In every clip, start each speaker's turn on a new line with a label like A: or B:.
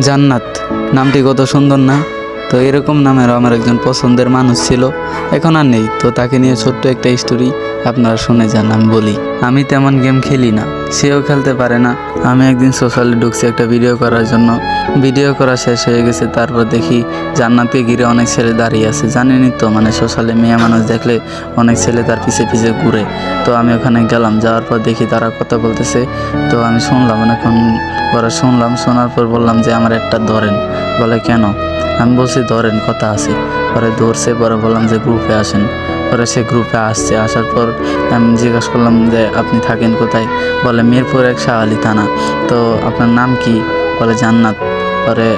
A: জান্নাত। নামটি কত সুন্দর না? তো এরকম নামের আমার একজন পছন্দের মানুষ ছিল। এখন আর নেই, তো তাকে নিয়ে ছোট্ট একটা স্টোরি আপনারা শুনে যান, আমি বলি। আমি তেমন গেম খেলি না, সেও খেলতে পারে না। আমি একদিন সোশ্যালে ঢুকছি একটা ভিডিও করার জন্য। ভিডিও করা শেষ হয়ে গেছে, তারপর দেখি জান্নাতকে ঘিরে অনেক ছেলে দাঁড়িয়ে আছে। জানেনই তো মানে সোশ্যালে মেয়ে মানুষ দেখলে অনেক ছেলে তার পিছে পিছে ঘুরে। তো আমি ওখানে গেলাম, যাওয়ার পর দেখি তারা কথা বলতেছে। তো আমি শুনলাম, অনেকক্ষণ পরে শুনলাম, শোনার পর বললাম যে, আমার একটা ধরেন। বলে, কেন? আমি বলছি, ধরেন, কথা আছে। পরে ধরছে পরে বললাম যে, গ্রুপে আসেন। পরে সে গ্রুপে আসছে, আসার পর আমি জিজ্ঞাসা করলাম যে, আপনি থাকেন কোথায়? বলে, মিরপুর এক শাহালি থানা। তো আপনার নাম কি? বলে, জান্নাত। পরে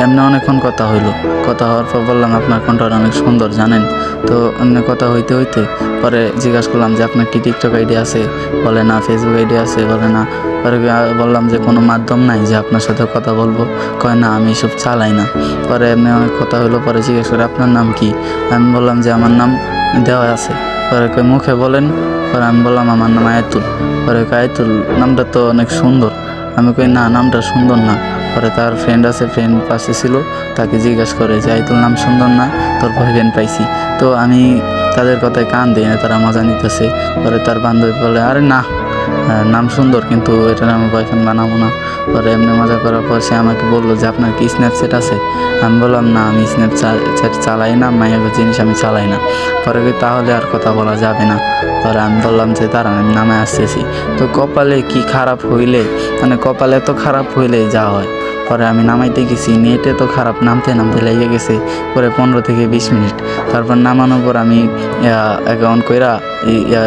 A: এমনি অনেকক্ষণ কথা হইল। কথা হওয়ার পর বললাম, আপনার কণ্ঠটা অনেক সুন্দর, জানেন? তো এমনি কথা হইতে হইতে পরে জিজ্ঞাসা করলাম যে, আপনার কি টিকটক আইডি আছে? বলে না ফেসবুক আইডি আছে। বলে না। পরে বললাম যে, কোনো মাধ্যম নাই যে আপনার সাথে কথা বলব। কয় না, আমি এসব চালাই না। পরে এমনি অনেক কথা হলো, পরে জিজ্ঞেস করে, আপনার নাম কি? আমি বললাম যে, আমার নাম দেওয়া আছে। পরে কয়, মুখে বলেন। পরে আমি বললাম, আমার নাম আয়াতুল। পরে আয়াতুল, নামটা তো অনেক সুন্দর। আমি কই, না, নামটা সুন্দর না। পরে তার ফ্রেন্ড আছে ফ্রেন্ড পাশে ছিল, তাকে জিজ্ঞাসা করে যে আইতুল নাম সুন্দর না? তোর বয়ফ্রেন্ড পাইছি। তো আমি তাদের কথায় কান দিই না তারা মজা নিতেছে। পরে তার বান্ধবী বলে আরে না নাম সুন্দর কিন্তু এটা আমি বয়ফ্রেন্ড বানাবো না। পরে এমনি মজা করার পর সে আমাকে বলল যে আপনার কি স্ন্যাপচ্যাট আছে? আমি বললাম না আমি স্ন্যাপচ্যাট চালাই না মায়ের জিনিস আমি চালাই না। পরে কই, তাহলে আর কথা বলা যাবে না। পরে আমি বললাম যে তারা আমি নামে আসতেছি। তো কপালে কি খারাপ হইলে মানে কপালে তো খারাপ হইলে যা হয়। পরে আমি নামাইতে গেছি, নেটে তো খারাপ, নামতে নামতে লেগে গেছে, পরে পনেরো থেকে বিশ মিনিট। তারপর নামানোর পর আমি অ্যাকাউন্ট কইরা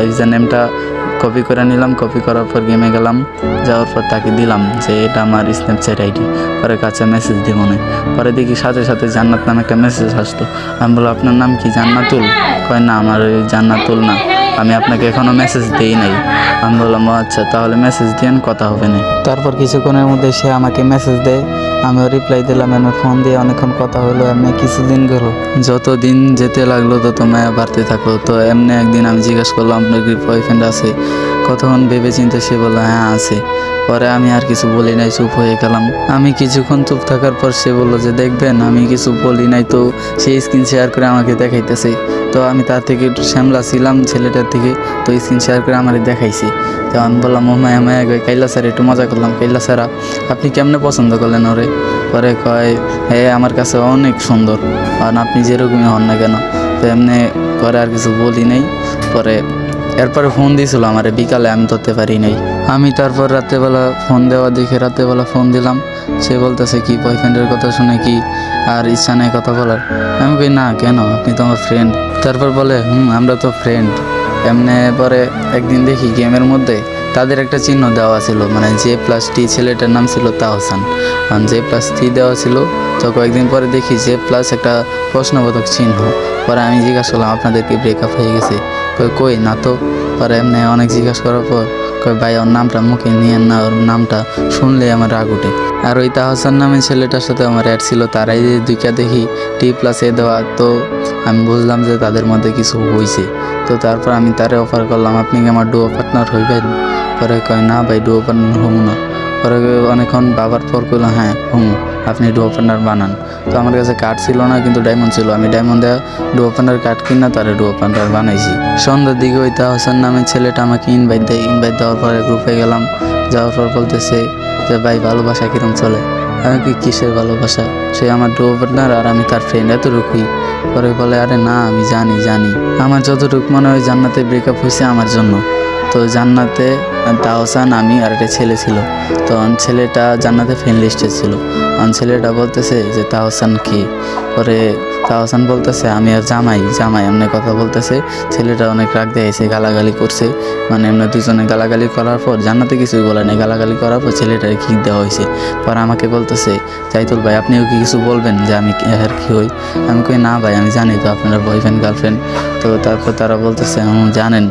A: ইউজার নেমটা কপি করে নিলাম কপি করার পর গেমে গেলাম, যাওয়ার পর তাকে দিলাম যে এটা আমার স্ন্যাপচ্যাট আইডি পরে কাছে মেসেজ দিব মনে, পরে দেখি সাথে সাথে জান্নাত নামে একটা মেসেজ আসতো আমি বললাম, আপনার নাম কি জান্নাতুল? কয়, না, আমার ওই জান্নাতুল না। আমি আপনাকে এখনও মেসেজ দিই নাই। আমি বললাম আচ্ছা তাহলে মেসেজ দিয়েন, কথা হবে না। তারপর কিছুক্ষণের মধ্যে সে আমাকে মেসেজ দেয়। আমিও রিপ্লাই দিলাম, আমি ফোন দিয়ে অনেকক্ষণ কথা হলো এমনি কিছুদিন গেল। যত দিন যেতে লাগল, তত মায়া বাড়তে থাকল। তো এমনি একদিন আমি জিজ্ঞাসা করলাম, আপনার কি বয়ফ্রেন্ড আছে? কতক্ষণ ভেবে চিন্তে সে বলল হ্যাঁ আছে। পরে আমি আর কিছু বলি নাই, চুপ হয়ে গেলাম। আমি কিছুক্ষণ চুপ থাকার পর সে বলল যে, দেখবেন, আমি কিছু বলি নাই তো, সে স্ক্রিন শেয়ার করে আমাকে দেখাইতেছে। তো আমি তার থেকে একটু শ্যামলা ছিলাম ছেলেটার থেকে, তো স্ক্রিন শেয়ার করে আমার দেখাইছি। তো আমি বললাম ও মায়া মায়া গই কাইলা স্যার, একটু মজা করলাম। কাইলা স্যারা, আপনি কেমনে পছন্দ করলেন ওরে? পরে কয় হ্যাঁ আমার কাছে অনেক সুন্দর। কারণ আপনি যেরকমই হন না কেন। তো এমনি পরে আর কিছু বলি নাই। পরে এরপরে ফোন দিয়েছিল আমার, বিকালে আমি ধরতে পারি নাই। আমি তারপর রাত্রেবেলা ফোন দেওয়া দেখে রাত্রেবেলা ফোন দিলাম। সে বলতেছে, কি বয়ফ্রেন্ডের কথা শুনে কি আর ইচ্ছা নেই কথা বলার? আমি কই না, কেন? আপনি তো আমার ফ্রেন্ড তারপর বলে, হুম, আমরা তো ফ্রেন্ড এমনি পরে একদিন দেখি গেমের মধ্যে তাদের একটা চিহ্ন দেওয়া ছিল মানে জে প্লাস টি ছেলেটার নাম ছিল তাহসান। আর জে প্লাস টি দেওয়া ছিল, তো কয়েকদিন পরে দেখি জে প্লাস একটা প্রশ্নবোধক চিহ্ন। পরে আমি জিজ্ঞাসা করলাম, আপনাদের কি ব্রেকআপ হয়ে গেছে? কই কই না তো। পরে এমনি অনেক জিজ্ঞাসা করার পর কই, ভাই, ওর নামটা মুখে নিয়ে না, ওর নামটা শুনলে আমার রাগ উঠে আর ওই তাহসান নামে ছেলেটার সাথে আমার অ্যাড ছিল তারাই যে দুইটা দেখি টি প্লাস দেওয়া, তো আমি বুঝলাম যে তাদের মধ্যে কিছু হয়েছে তো তারপর আমি তারে অফার করলাম, আপনি কি আমার ডুয়ো পার্টনার হইবেন? পরে কয় না ভাই ডুয়ো পার্টনার হব না। পরে অনেকক্ষণ বাবার পর কইলো হ্যাঁ হুম। আপনি ডুয়ো ওপেনার বানান। তো আমার কাছে কার্ড ছিল না, কিন্তু ডায়মন্ড ছিল। আমি ডায়মন্ড দেওয়া ডুয়ো পার্টনার কার্ড কিনা তারে ডুয়ো পার্টনার বানাইছি। সন্ধ্যার দিকে ওই তাহসান নামে ছেলেটা আমাকে ইনভাইট দেয়। ইনভাইট দেওয়ার পরে গ্রুপে গেলাম। যাওয়ার পর বলতেছে যে, ভাই, ভালোবাসা কিরম চলে? আমি কি কিসের ভালোবাসা? সে আমার ডুয়ো পার্টনার আর আমি তার ফ্রেন্ড এতটুকুই। পরে বলে, আরে না, আমি জানি জানি। আমার যতটুকু মনে হয় জান্নাতে ব্রেকআপ হয়েছে আমার জন্য। তো জান্নাতে তাহসান আমি আর একটা ছেলে ছিল। তো আমার ছেলেটা জান্নাতে ফ্রেন্ড লিস্টে ছিল। ছেলেটা বলতেছে যে, তাহসান কি? পরে তাহসান বলতেছে, আমি আর জামাই জামাই এমনি কথা বলতেছে। ছেলেটা অনেক রাগ দিয়েছে গালাগালি করছে। মানে এমনি দুজনে গালাগালি করার পর জান্নাতে কিছুই বলে নাই। গালাগালি করার পর ছেলেটার কিক দেওয়া হয়েছে পরে আমাকে বলতেছে, জাইতুল ভাই, আপনিও কি কিছু বলবেন যে আমি কি- আর কি হই? আমি কই, না ভাই, আমি জানি তো আপনারা বয়ফ্রেন্ড গার্লফ্রেন্ড তো তারপর তারা বলতেছে, হুম, জানেন।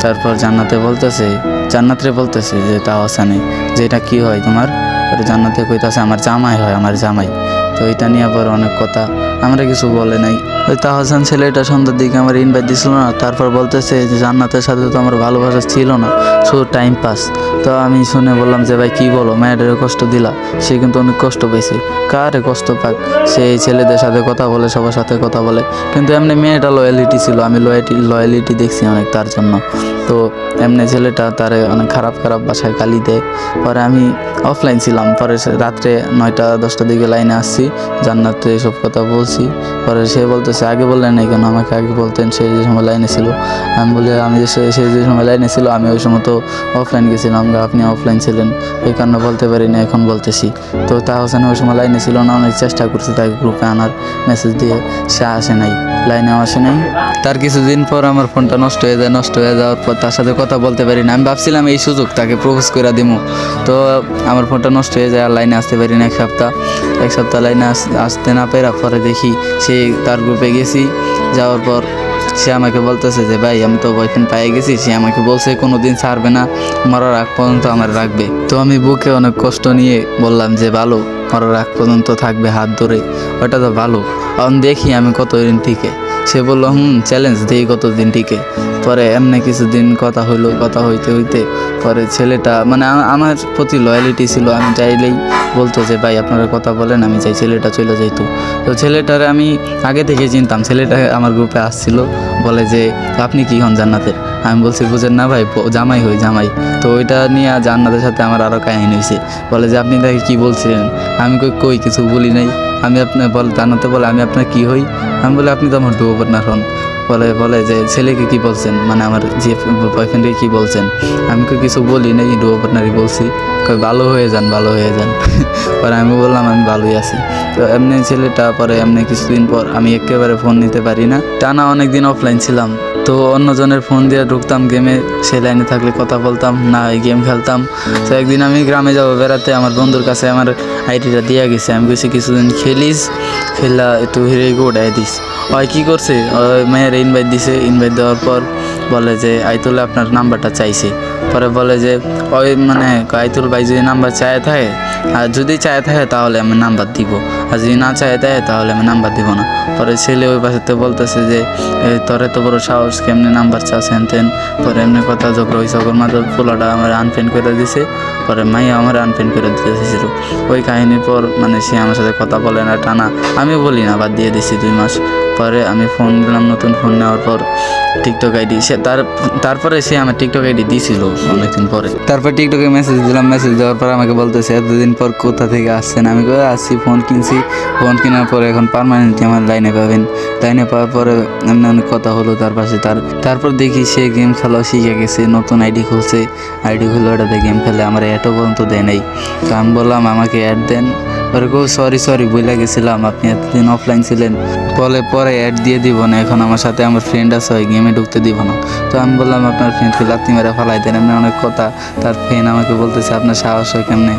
A: তারপর জান্নাতে বলতেছে, জান্নাতরে বলতেছে যে, তাহসানে, যে এটা কী হয় তোমার? পরে জান্নাতে কইতাছে আমার জামাই হয় আমার জামাই। তো এটা নিয়ে আবার অনেক কথা আমরা কিছু বলে নাই। ওই তাহসান ছেলেটা সন্ধ্যার দিকে আমার ইনভাইট দিছিল না, তারপর বলতেছে যে জান্নাতের সাথে তো আমার ভালোবাসা ছিল না, শুধু টাইম পাস তো আমি শুনে বললাম যে, ভাই, কি বলো? মেয়েটারে কষ্ট দিলা, সে কিন্তু অনেক কষ্ট পেয়েছে কারে কষ্ট পাক? সে এই ছেলেদের সাথে কথা বলে, সবার সাথে কথা বলে। কিন্তু এমনি মেয়েটা লয়ালিটি ছিল, আমি লয়ালিটি লয়ালিটি দেখছি অনেক তার জন্য। তো এমনি ছেলেটা তারে অনেক খারাপ খারাপ বাসায় গালি দেয়। পরে আমি অফলাইন ছিলাম, পরে রাত্রে নয়টা, দশটার দিকে লাইনে আসছি, জান্নাতে এসব কথা বলছি। পরে সে বলতেছে, আগে বললেন না কেন? আমাকে আগে বলতেন সে যে সময় লাইনে ছিল। আমি বলি, আমি যে সে- যে সময় লাইনে ছিল, আমি ওই সময় তো অফলাইন গেছিলাম আপনি অফলাইন ছিলেন। ওই কারণে বলতে পারি না, এখন বলতেছি। তো তা হোসেন ওই সময় লাইনে ছিল না, অনেক চেষ্টা করছি তাকে গ্রুপে আনার। মেসেজ দিয়ে সে আসে নাই। লাইনেও আসে নাই। তার কিছুদিন পর আমার ফোনটা নষ্ট হয়ে যায়, নষ্ট হয়ে যাওয়ার পর তার সাথে কথা বলতে পারি না। আমি ভাবছিলাম এই সুযোগ তাকে প্রপোজ করে দিমু। তো আমার ফোনটা নষ্ট হয়ে যায় আর লাইনে আসতে পারি না এক সপ্তাহ। এক সপ্তাহ লাইনে আস- আসতে না পেরা পরে দেখি সে তার গ্রুপে গেছি। যাওয়ার পর সে আমাকে বলতেছে যে, ভাই, আমি তো বয়ফ্রেন্ড পেয়ে গেছি। সে আমাকে বলছে কোনো দিন ছাড়বে না, মরার আগ পর্যন্ত আমার রাখবে। তো আমি বুকে অনেক কষ্ট নিয়ে বললাম যে, ভালো, মরার আগ পর্যন্ত থাকবে হাত ধরে, ওটা তো ভালো। কারণ দেখি আমি কতদিন টিকে। সে বলল, হুম চ্যালেঞ্জ দিই কতদিন টিকে। পরে এমনি কিছুদিন কথা হইল, কথা হইতে হইতে পরে ছেলেটা মানে আমার প্রতি লয়ালিটি ছিল, আমি চাইলেই বলতো যে, ভাই, আপনারা কথা বলেন, আমি চাই ছেলেটা চলে যাইতো। তো ছেলেটারে আমি আগে থেকে চিনতাম, ছেলেটা আমার গ্রুপে আসছিল, বলে যে, আপনি কি হন জান্নাতের? আমি বলছি, বুঝেন না ভাই জামাই হই, জামাই। তো ওইটা নিয়ে জান্নাতের সাথে আমার আরও কাহিনী হয়েছে বলে যে, আপনি তাকে কি বলছিলেন? আমি কই কই, কিছু বলি নাই। আমি আপনার বল, জান্নাতে বলে, আমি আপনার কি হই? আমি বলে, আপনি তো আমার ডুবো পার্টনার হন। বলে বলে যে, ছেলেকে কি বলছেন? মানে আমার যে বয়ফ্রেন্ডকে কি বলছেন? আমি কই, কিছু বলি নাই ডুবো পার্টনারই বলছি। কই, ভালো হয়ে যান, ভালো হয়ে যান। পরে আমি বললাম, আমি ভালোই আছি। তো এমনি ছেলেটা, পরে এমনি কিছুদিন পর আমি একেবারে ফোন নিতে পারি না। টানা অনেক দিন অফলাইন ছিলাম। তো অন্যজনের ফোন দিয়ে ঢুকতাম গেমে সে লাইনে থাকলে কথা বলতাম, না এই গেম খেলতাম। তো একদিন আমি গ্রামে যাব, বেড়াতে আমার বন্ধুর কাছে আমার আইডিটা দিয়ে গেছে। আমি কইছি, কিছুদিন খেলিস? খেলা একটু হিরে গোড়ায় দিস। ওই কী করছে? মেয়ের ইনভাইট দিছে। ইনভাইট দেওয়ার পর বলে যে, আইতুল আপনার নাম্বারটা চাইছে। পরে বলে যে, ওই মানে আইতুল ভাই যদি নাম্বার চায় থাকে, আর যদি চায় থাকে তাহলে আমি নাম্বার দিব। আর যদি না চায় থাকে তাহলে আমি নাম্বার দিব না। পরে ছেলে ওই পাশেতে বলতেছে যে তোর এত বড় সাহস, কেমনি নাম্বার চাস হেন তেন? পরে এমনি কথা ঝগড়া ওই ওর মাত্র পোলাটা আমার আনফেন করে দিছে। পরে মাই আমার আনফেন করে দিয়েছিল ওই কাহিনীর পর মানে সে আমার সাথে কথা বলে না, টানা। আমি বলি না, বাদ দিয়ে দিছি দুই মাস। পরে, আমি ফোন দিলাম নতুন ফোন নেওয়ার পর টিকটক আইডি সে তার, তারপরে সে আমার টিকটক আইডি দিছিল অনেকদিন পরে। তারপর টিকটকে মেসেজ দিলাম মেসেজ দেওয়ার পর আমাকে বলতেছে, এতদিন পর কোথা থেকে আসছেন? আমি কই, আসছি ফোন কিনছি। ফোন কেনার পরে এখন পার্মানেন্টলি আমার লাইনে পাবেন। লাইনে পাওয়ার পরে এমনি অনেক কথা হলো, তার পাশে তার, তারপর দেখি সে গেম খেলাও শিখে গেছে, নতুন আইডি খুলছে। আইডি খুলে ওটাতে গেম খেলে, আমার অ্যাডও পর্যন্ত দেয় নাই। তো আমি বললাম, আমাকে অ্যাড দেন। পরে সরি সরি বইলা গেছিলাম। আপনি এতদিন অফলাইন ছিলেন। বলে পরে অ্যাড দিয়ে দিব না। এখন আমার সাথে আমার ফ্রেন্ড আছে, ওই গেমে ঢুকতে দিব না। তো আমি বললাম, আপনার ফ্রেন্ডকে লাত্তি মেরে ফালাই দেন। এমনি অনেক কথা। তার ফ্রেন্ড আমাকে বলতেছে, আপনার সাহস হয় কেমনে?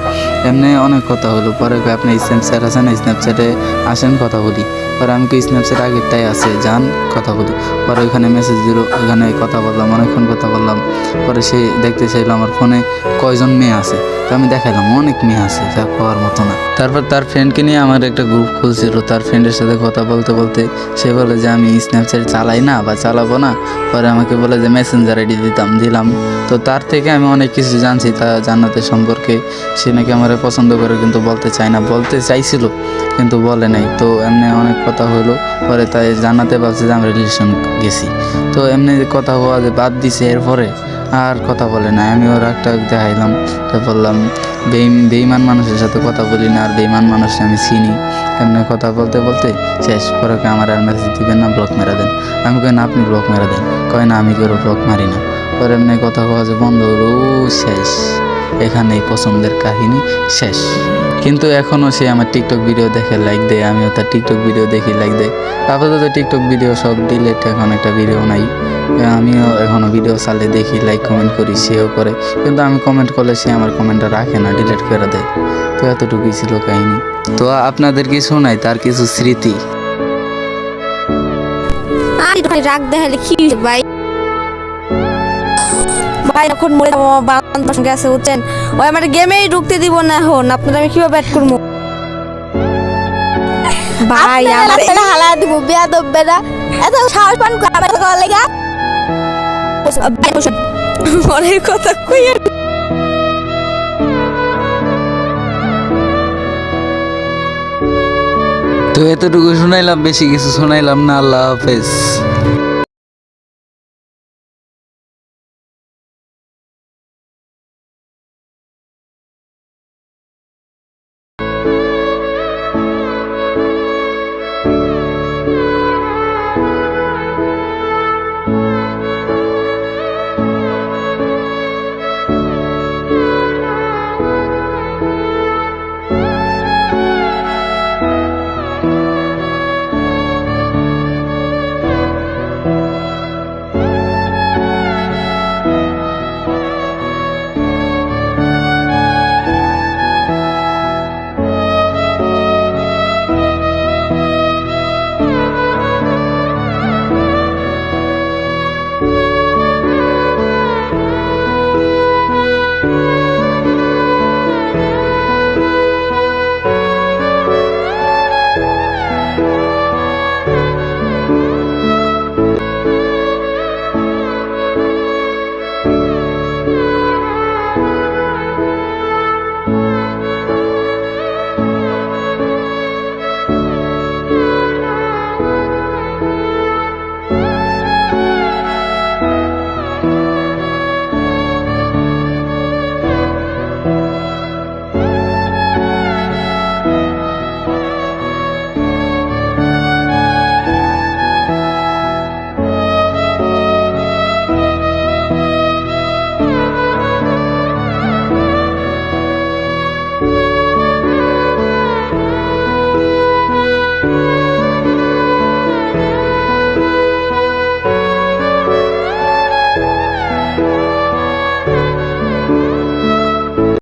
A: এমনি অনেক কথা হলো। পরে আপনি স্ন্যাপচ্যাট আছেন স্ন্যাপচ্যাটে আসেন, কথা বলি। পরে আমি কি স্ন্যাপচ্যাট আগেরটাই আছে যান কথা বলি। পরে ওইখানে মেসেজ দিল, ওইখানে কথা বললাম, অনেকক্ষণ কথা বললাম। পরে সে দেখতে চাইলো আমার ফোনে কয়জন মেয়ে আছে। তো আমি দেখাইলাম, অনেক মেয়ে আছে, যা পাওয়ার মতো না। তারপর তার ফ্রেন্ডকে নিয়ে আমার একটা গ্রুপ খুলছিল, তার ফ্রেন্ডের সাথে কথা বলতে বলতে সে বলে যে, আমি স্ন্যাপচ্যাট চালাই না বা চালাবো না। পরে আমাকে বলে যে মেসেঞ্জার আইডি দিতাম, দিলাম। তো তার থেকে আমি অনেক কিছু জানছি, তা জান্নাতের সম্পর্কে। সে নাকি আমার পছন্দ করে, কিন্তু বলতে চায় না। বলতে চাইছিল কিন্তু বলে নাই। তো এমনি অনেক কথা হলো, পরে তাই জানাতে পারছে যে আমরা রিলেশন গেছি। তো এমনি কথা হওয়া যে বাদ দিছে এরপরে আর কথা বলে না আমি ওর একটা দেখাইলাম, তো বললাম, বেইম, বেইমান মানুষের সাথে কথা বলি না, আর বেইমান মানুষ আমি চিনি। এমনি কথা বলতে বলতে শেষ, পরে আমার আর মেসেজ দিবেন না ব্লক মেরা দেন। আমি কই, না, আপনি ব্লক মেরা দেন। কয়, না, আমি কেউ ব্লক মারি না। পরে এমনি কথা কওয়া যে বন্ধ হলো শেষ। এখানেই পছন্দের কাহিনী শেষ। কিন্তু এখনও সে আমার টিকটক ভিডিও দেখে লাইক দেয়, আমিও তার টিকটক ভিডিও দেখি লাইক দেয়। আপাতত টিকটক ভিডিও সব ডিলেট এখন একটা ভিডিও নাই। আমিও এখনও ভিডিও চালে দেখি লাইক কমেন্ট করি, সেও করে। কিন্তু আমি কমেন্ট করলে সে আমার কমেন্টটা রাখে না ডিলেট করে দেয়। তো এতটুকুই ছিল কাহিনী। তো আপনাদের কিছু নাই তার কিছু স্মৃতি।
B: রাগ দেখালে কি ভাই? ভাই এখন মরে যাব বান্ধব সঙ্গে আছে বুঝছেন? ওই আমার গেমেই ঢুকতে দিব না এখন। আপনারা আমি কীভাবে ব্যাট করব?
C: ভাই আমার
B: হালা দিব বিয়া দববে না এত সাহস পান আমার কথা লাগা?
C: মনের কথা কই
A: তো এতটুকু শোনাইলাম বেশি কিছু শোনাইলাম না আল্লাহ হাফেজ।